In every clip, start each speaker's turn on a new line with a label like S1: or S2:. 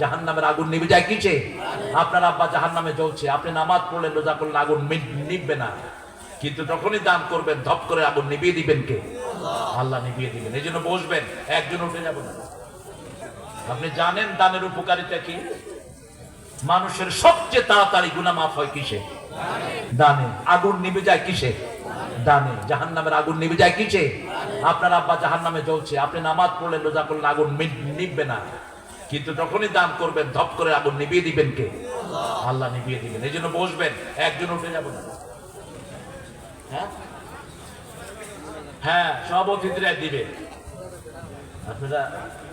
S1: জাহান নামের আগুন নিভে যায় আপনার আব্বা জাহান নামে জ্বলছে, আপনি নামাজ পড়লেন রোজা আগুন না কিন্তু যখনই দান করবেন, ধপ করে আগুন নিভিয়ে দিবেন কে? আল্লাহ নিভিয়ে দিবেন। এই জন্য বসবেন, একজন উঠে যাবেন আপনি জানেন দানের উপকারিতা কি? মানুষের সবচেয়ে তাড়াতাড়ি গুণা মাফ হয় কিসে? দানে। আগুন নিভে যায় কিসে? দানে। জাহান নামের আগুন নিভে যায় কিসে? আপনার আব্বা জাহান নামে জ্বলছে, আপনি নামাজ পড়লেন রোজা করলেন আগুন নিভবে না। কিন্তু যখনই দান করবেন, ধপ করে আগুন নিভিয়ে দিবেন কে? আল্লাহ নিভিয়ে দিবেন। এই জন্য বসবেন, একজন উঠে যাবেন হ্যাঁ? হ্যাঁ সব অতিথিরা দিবে। আপনারা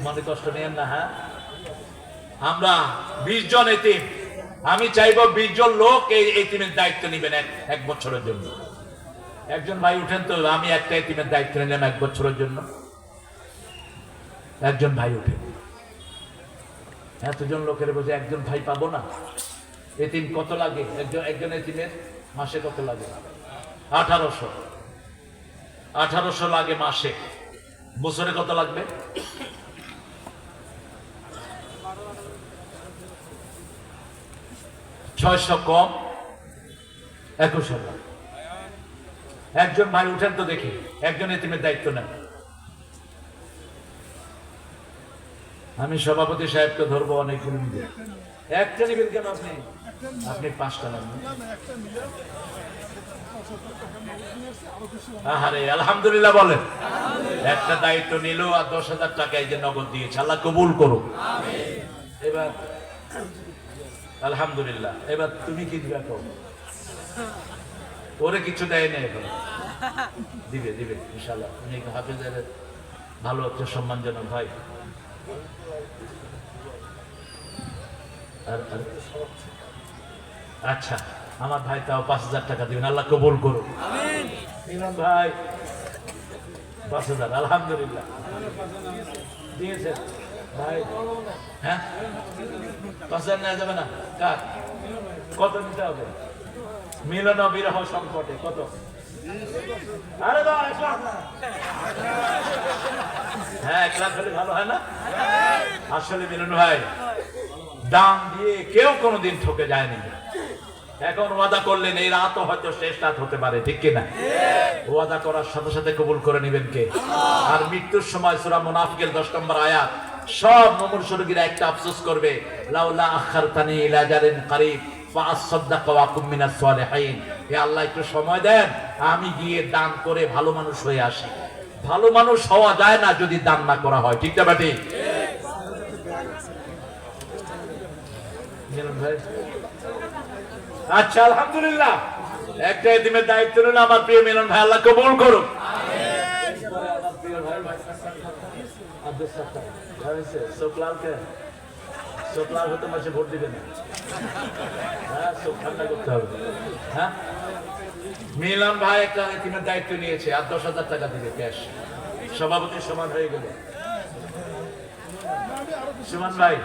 S1: মনে কষ্ট নেন না হ্যাঁ? আমরা বিশ জন এতিম। আমি চাইব বিশ জন লোক এই এতিমের দায়িত্ব নিবেন এক এক বছরের জন্য। একজন ভাই উঠেন তো, আমি একটা এতিমের দায়িত্ব নিলাম এক বছরের জন্য। একজন ভাই উঠেন এতজন লোকের বসে একজন ভাই পাবো না? এতিম কত লাগে? একজন একজন এতিমের মাসে কত লাগে? আঠারোশো। আঠারোশো লাগে মাসে। বছরে কত লাগবে? ছয়শো কম? একুশ হাজার। একজন ভাই উঠেন তো দেখি, একজন এতিমের দায়িত্ব নেন। আমি সভাপতি সাহেবকে ধরবো, অনেক নিবে একটা নিবেন কেন আপনি? আপনি পাঁচটা লাগবে আহারে, আলহামদুলিল্লাহ বলেন। একটা দায়িত্ব নিল আর দশ হাজার টাকা এই যে নগদ দিয়েছে। আল্লাহ কবুল করো এবার, আলহামদুলিল্লাহ, এবার তুমি কি দিবে এখন ওরে কিছু দেয় না এখন। দিবে দিবে ইনশাল্লাহ উনি হাফিজের ভালো একটা সম্মানজনক আর- আচ্ছা আমার ভাই তাও পাঁচ হাজার টাকা দিবেন। আল্লাহ কবুল করুন ইমাম ভাই, পাঁচ হাজার, আলহামদুলিল্লাহ। দিয়েছেন। ভাই হ্যাঁ? পাঁচ হাজার নেওয়া যাবে না? কার? কত নিতে হবে? মিলন বিরহ সংকটে কত? আরে হ্যাঁ এক লাখ হলে ভালো হয় না? আসলে মিলন ভাই দাম দিয়ে কেউ কোনোদিন ঠকে যায়নি। এখন ওয়াদা করলেন এই রাতও হয়তো শেষ রাত হতে পারে ঠিক কিনা? ওয়াদা করার সাথে সাথে কবুল করে নেবেন কে? আর মৃত্যুর সময় সুরা মুনাফিকের দশ নম্বর আয়াত সব নমর সরগীরা একটা আফসোস করবে লাউলা আখারতানি ইলা জারিন কারিব আল্লাহ একটু সময় দেন আমি গিয়ে দান করে ভালো মানুষ হয়ে আসি। ভালো মানুষ হওয়া যায় না যদি দান না করা হয় ঠিক না বাটি আচ্ছা আলহামদুলিল্লাহ। একটা এতিমের দায়িত্ব নিল আমার প্রিয় মিলন ভাই, আল্লাহ কবুল হ্যাঁ ভাই একটা এতিমের দায়িত্ব নিয়েছে, আর দশ হাজার টাকা দিবে, ক্যাশ। সভাপতি সমান হয়ে গেল। সুমন ভাই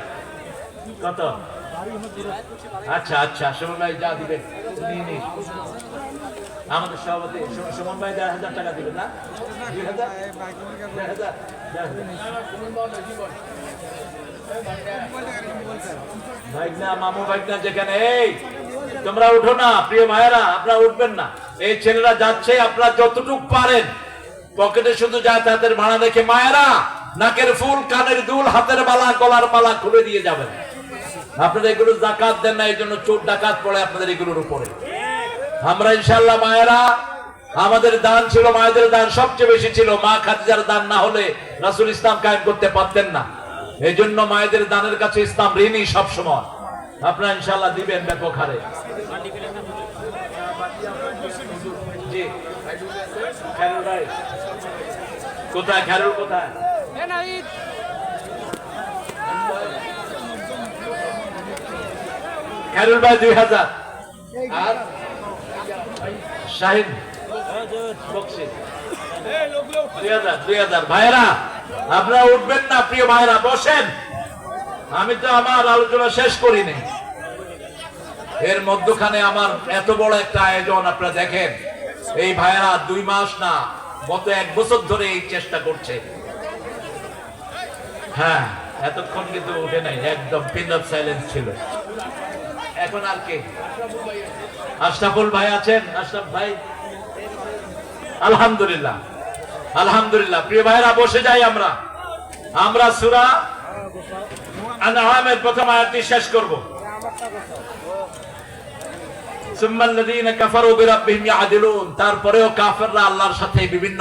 S1: কত? আচ্ছা আচ্ছা সুমন ভাই যা আমাদের সভাপতি সুমন ভাই দেড় হাজার টাকা না? যেখানে, এই, তোমরা উঠো না, প্রিয় ভাইয়েরা, আপনারা উঠবেন না। এই ছেলেরা যাচ্ছে, আপনারা যতটুক পারেন। পকেটে শুধু যায় তাদের ভাড়া দেখে মায়েরা, নাকের ফুল, কানের দুল, হাতের মালা, গলার মালা খুলে দিয়ে যাবেন। আপনারা এগুলো জাকাত দেন না এই জন্য চোর ডাকাত পড়ে আপনাদের এগুলোর উপরে। আমরা ইনশাল্লাহ মায়েরা, আমাদের দান ছিল, মায়েদের দান সবচেয়ে বেশি ছিল। মা খাদিজার দান না হলে রাসুল ইসলাম কায়েম করতে পারতেন না। এই জন্য মায়েদের দানের কাছে ইসলাম ঋণী সবসময়। আপনারা ইনশাল্লাহ দিবেন ব্যাপক হারে। কোথায়? খেরুল কোথায়? ভাই দুই হাজার। আর শাহিন। ভাইয়েরা, আপনারা উঠবেন না, প্রিয় ভাইয়েরা, বসেন। আমি তো আমার আলোচনা শেষ করিনি। এর মধ্যখানে আমার এত বড় একটা আয়োজন, আপনারা দেখেন। এই ভাইরা দুই মাস না, গত এক বছর ধরে এই চেষ্টা করছে। হ্যাঁ এতক্ষণ কিন্তু উঠে নাই, একদম পিন সাইলেন্স ছিল। এখন আর কে? আশরাফুল ভাই আছেন? আশরাফ ভাই? আলহামদুলিল্লাহ। আলহামদুলিল্লাহ। প্রিয় ভাইরা, বসে যাই আমরা। আমরা সুরা আনআমের প্রথম আয়াতটি শেষ করব। তারপরেও কাফেররা আল্লাহর সাথে বিভিন্ন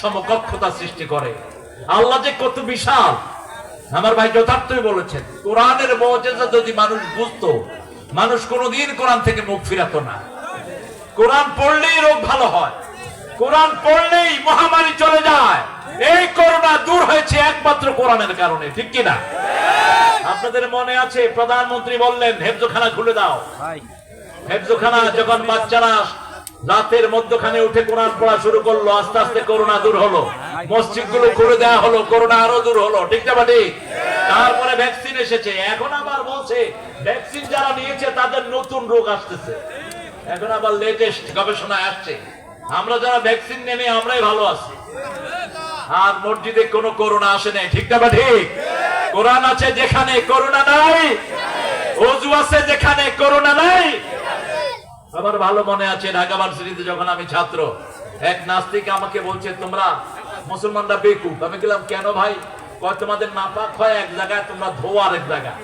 S1: সমকক্ষতা সৃষ্টি করে। আল্লাহ যে কত বিশাল। আমার ভাই যথার্থই বলেছেন, কোরআনের মজেজা যদি মানুষ বুঝতো মানুষ কোনোদিন কোরআন থেকে মুখ ফিরাতো না। কোরআন পড়লেই রোগ ভালো হয়। কোরআন পড়লেই মহামারী চলে যায়। এই করোনা দূর হয়েছে একমাত্র কোরআনের কারণে ঠিক কিনা আপনাদের মনে আছে প্রধানমন্ত্রী বললেন হেফজোখানা খুলে দাও। হেফজোখানা যখন বাচ্চারা রাতের মধ্যখানে উঠে কোরআন পড়া শুরু করল, আস্তে আস্তে করোনা দূর হলো। মসজিদগুলো খুলে দেওয়া হলো করোনা আরও দূর হলো। ঠিক না ঠিক তারপরে ভ্যাকসিন এসেছে। এখন আবার বলছে, ভ্যাকসিন যারা নিয়েছে, তাদের নতুন রোগ আসতেছে। এখন আবার লেটেস্ট গবেষণা আসছে। আমরা যারা ভ্যাকসিন নেনে আমরাই ভালো আছি। আর মসজিদে কোনো করোনা আসে নাই। ঠিক না বা ঠিক কোরআন আছে যেখানে করোনা নাই অজু আছে যেখানে করোনা নাই আমার ভালো মনে আছে ঢাকা ভার্সিটিতে যখন আমি ছাত্র, এক নাস্তিক আমাকে বলছে, তোমরা মুসলমানরা বেকুব। আমি গেলাম, কেন ভাই? কয়, তোমাদের নাপাক হয় এক জায়গায়, তোমরা ধো আর এক জায়গায়।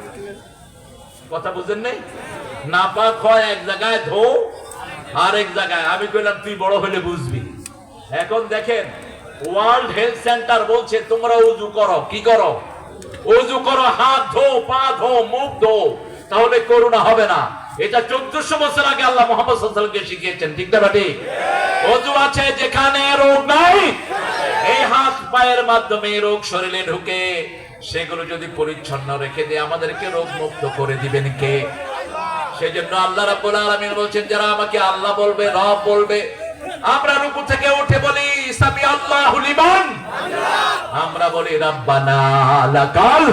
S1: কথা বুঝেন নেই? নাপাক হয় এক জায়গায়, ধো আর এক জায়গায়। আমি কইলাম, তুই বড় হলে বুঝবি। এখন দেখেন ওয়ার্ল্ড হেলথ সেন্টার বলছে, তোমরা উজু করো। কি করো? উজু করো, হাত ধো, পা ধো, মুখ ধো, তাহলে করোনা হবে না। এটা চোদ্দশো বছর আগে আল্লাহ মোহাম্মদ সাল্লামকে শিখিয়েছেন, ঠিক না ঠিক অজু আছে যেখানে রোগ নাই, এই হাত পায়ের মাধ্যমে রোগ শরীরে ঢুকে। সেগুলো যদি পরিচ্ছন্ন রেখে দিয়ে, আমাদেরকে রোগ মুক্ত করে দিবেন কে? সেই জন্য আল্লাহ রাব্বুল আলামিন বলছেন, যারা আমাকে আল্লাহ বলবে, রব বলবে, আমরা রুকু থেকে উঠে বলি, সামি আল্লাহু লিমান? আমরা বলি, রাব্বানা লাকাল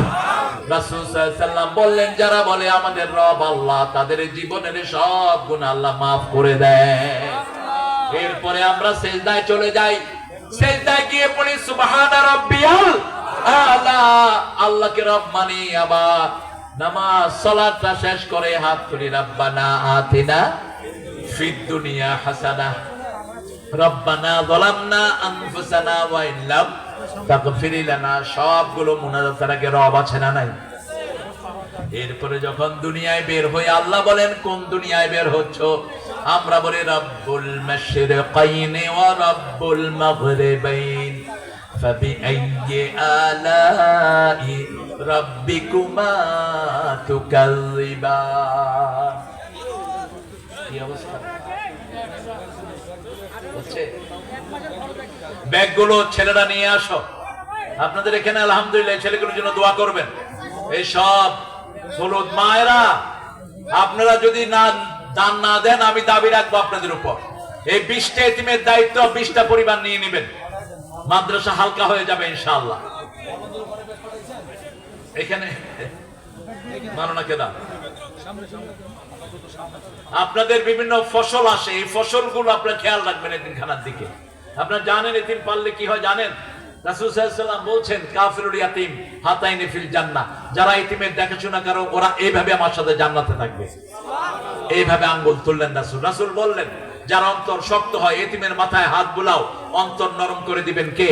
S1: বললেন যারা বলে আমাদের রব আল্লাহ তাদের জীবনের সব গুনাহ আল্লাহ maaf করে দেয়। এরপরে আমরা সেজদায় চলে যাই। সেজদায় গিয়ে পড়ি সুবহানা রাব্বিয়াল আলা আল্লাহকে রব মানি আবার নামাজ সালাতটা শেষ করে হাত তুলি রাব্বানা আতিনা ফিদ দুনিয়া হাসানা রব্বানা যালামনা আনফুসানা ওয়া ইল্লাম তাকফিরিলানা সবগুলো মুনাজাত রব আছে না নাই? এরপরে যখন দুনিয়ায় বের হয়ে আল্লাহ বলেন, কোন দুনিয়ায় বের হচ্ছ? আমরা বলি, রব্বুল মাশরিকাইন ওয়া রব্বুল মাগরিবাইন। ফাবিআইয়ি আলাই রব্বিকুমা তুকাল্লিবা কি অবস্থা? ব্যাগগুলো ছেলেরা নিয়ে আসো। আপনাদের এখানে আলহামদুলিল্লাহ ছেলেগুলোর জন্য দোয়া করবেন। এই সব হলুদ মায়েরা, আপনারা যদি না দান না দেন, আমি দাবি রাখব আপনাদের উপর। এই বিশটা এতিমের দায়িত্ব বিশটা পরিবার নিয়ে নেবেন। মাদ্রাসা হালকা হয়ে যাবে ইনশাআল্লাহ। এখানে মাননা কেদা আপনাদের বিভিন্ন ফসল আসে, এই ফসলগুলো আপনার খেয়াল রাখবেন এতিমখানার দিকে। আপনারা জানেন এতিম পারলে কি হয় জানেন? বলছেন ইয়াতিম যারা এতিমের দেখাশোনা করো, ওরা এইভাবে আমার সাথে জান্নাতে থাকবে। এইভাবে আঙ্গুল তুললেন রাসূল। রাসূল বললেন অন্তর শক্ত হয়, এতিমের মাথায় হাত বুলাও, অন্তর নরম করে দিবেন কে?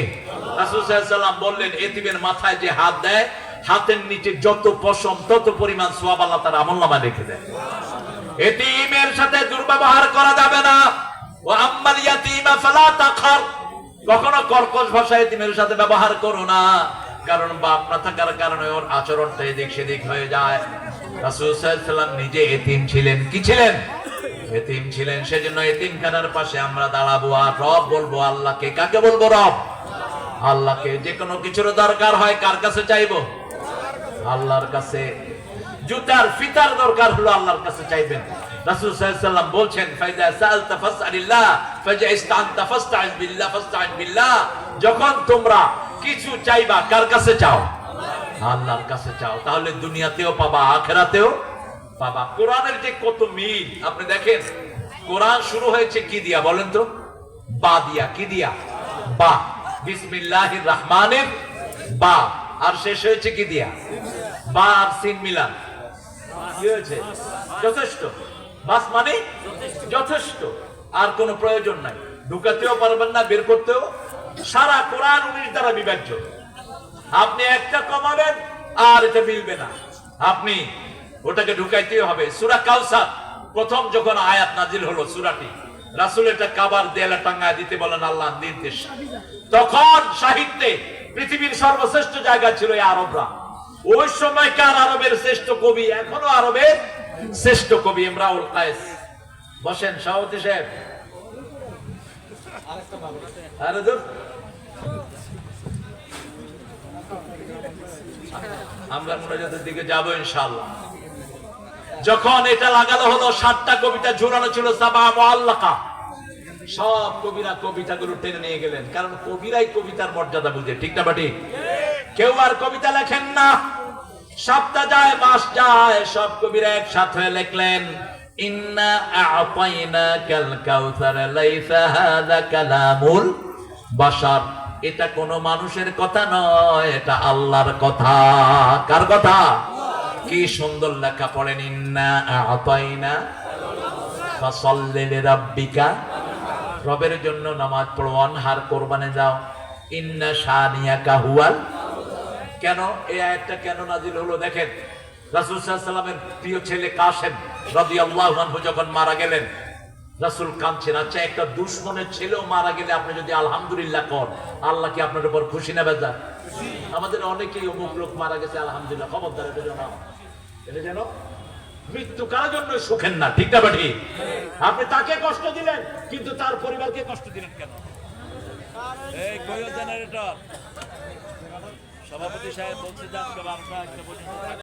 S1: বললেন, এতিমের মাথায় যে হাত দেয়, হাতের নিচে যত পশম, তত পরিমাণ সোয়াব তার আমলনামায় রেখে দেয় এতিমের সাথে দুর্ব্যবহার করা যাবে না। কখনো কর্কশ ভাষা এতিমের সাথে ব্যবহার করো না, কারণ বাপ না থাকার কারণে ওর আচরণটা এদিক সেদিক হয়ে যায়। নিজে এতিম ছিলেন। কি ছিলেন? এতিম ছিলেন, সেজন্য পাশে আমরা দাঁড়াবো। আর রব বলব, আল্লাহকে কাকে বলব রব? আল্লাহকে। যে কোনো কিছুর দরকার হয় কার কাছে চাইব? আল্লাহর কাছে। জুতার ফিতার দরকার হলো আল্লাহর কাছে চাইবেন। রাসূল সাল্লাল্লাহু আলাইহি বলছেন ফাইদা সালতা ফাসআলিল্লাহ ফাজা বিল্লাহ বিল্লাহ। যখন তোমরা কিছু চাইবা, কার কাছে চাও? আল্লাহর কাছে চাও। তাহলে দুনিয়াতেও পাবা, আখেরাতেও পাবা। কোরআনের যে কত মিল, আপনি দেখেন, কোরআন শুরু হয়েছে কি দিয়া বলেন তো? বা দিয়া, কি দিয়া? বা। বিসমিল্লাহির বা। আর শেষ হয়েছে কি দিয়া? বা আর সিন মিলান। কি হয়েছে? যথেষ্ট। বাস মানে যথেষ্ট। আর কোনো প্রয়োজন নাই। ঢুকাতেও পারবেন না, বের করতেও। সারা কোরআন উনিশ দ্বারা বিভাজ্য। আপনি একটা কমাবেন, আর এটা মিলবে না। আপনি ওটাকে ঢুকাইতেই হবে। সুরা কাউসার প্রথম যখন আয়াত নাজিল হলো সুরাটি, রাসুল এটা কাবার দেয়ালে টাঙ্গায় দিতে বলেন, আল্লাহ নির্দেশ। তখন সাহিত্যে পৃথিবীর সর্বশ্রেষ্ঠ জায়গা ছিল এই আরবরা। ওই সময়কার আরবের শ্রেষ্ঠ কবি এখনও আরবের শ্রেষ্ঠ কবি ইমরাউল কায়েস। বসেন, সভাপতি সাহেব। আমরা মোনাজাতের দিকে যাব ইনশাআল্লাহ। যখন এটা লাগানো হলো, সাতটা কবিতা ঝুলানো ছিল, সাবা মোয়াল্লাকা সব কবিরা কবিতাগুলো টেনে নিয়ে গেলেন। কারণ কবিরাই কবিতার মর্যাদা বুঝে, ঠিক না বাটি? কেউ আর কবিতা লেখেন না। সপ্তাহ যায়, মাস যায়, সব কবিরা একসাথে লিখলেন এটা কোনো মানুষের কথা নয়, এটা আল্লাহর কথা। কার কথা? কি সুন্দর লেখা পড়েন, ইন্না রবের জন্য নামাজ পড়ো, অনহার কোরবানে যাও। ইন্না শানিয়াকা হুয়াল কেন এই আয়াতটা কেন নাজিল হলো দেখেন? রাসূল আলাইহি সাল্লামের প্রিয় ছেলে কাসেম রাদিয়াল্লাহু আনহু যখন মারা গেলেন, রাসূল কাঁদছেন আচ্ছা একটা দুশ্মনের ছেলেও মারা গেলে আপনি যদি আলহামদুলিল্লাহ কর আল্লাহ কি আপনার উপর খুশি না বেজা? আমাদের অনেকেই অমুক লোক মারা গেছে, আলহামদুলিল্লাহ, খবরদার, এটা জানো এটা যেন মৃত্যু কার জন্য সুখের না, ঠিক না বাটি আপনি তাকে কষ্ট দিলেন, কিন্তু তার পরিবারকে কষ্ট দিলেন কেন?
S2: এই জেনারেটর? সভাপতি সাহেব বলছে যে আজকে বারোটা একটা পর্যন্ত